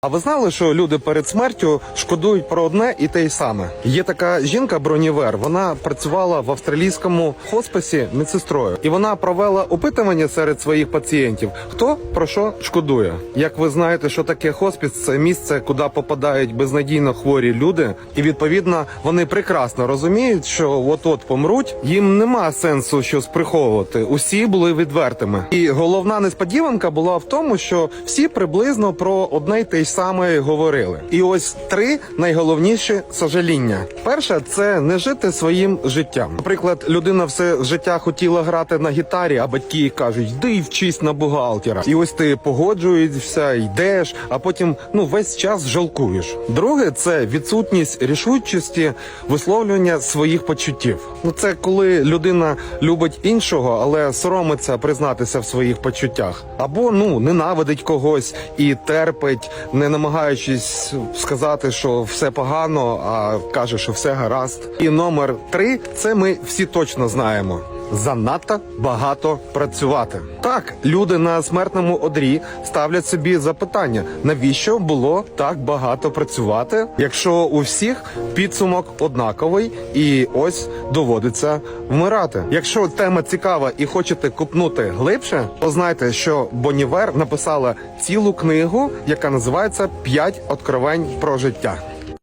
А ви знали, що люди перед смертю шкодують про одне і те й саме? Є така жінка бронівер. Вона працювала в австралійському хосписі медсестрою, і вона провела опитування серед своїх пацієнтів. Хто про що шкодує? Як ви знаєте, що таке хоспіс? Це місце, куди попадають безнадійно хворі люди, і відповідно вони прекрасно розуміють, що от от помруть. Їм нема сенсу щось приховувати. Усі були відвертими. І головна несподіванка була в тому, що всі приблизно про одне й те саме говорили. І ось три найголовніші сожаління. Перше це не жити своїм життям. Наприклад, людина все життя хотіла грати на гітарі, а батьки їй кажуть, йди і вчись на бухгалтера. І ось ти погоджуєшся, йдеш, а потім ну весь час жалкуєш. Друге це відсутність рішучості висловлювання своїх почуттів. Ну це коли людина любить іншого, але соромиться признатися в своїх почуттях, або ну ненавидить когось і терпить, не намагаючись сказати, що все погано, а каже, що все гаразд. І номер три це ми всі точно знаємо. Занадто багато працювати. Так, люди на смертному одрі ставлять собі запитання, навіщо було так багато працювати, якщо у всіх підсумок однаковий, і ось доводиться вмирати. Якщо тема цікава і хочете купнути глибше, то знайте, що Бонівер написала цілу книгу, яка називається «П'ять откровень про життя.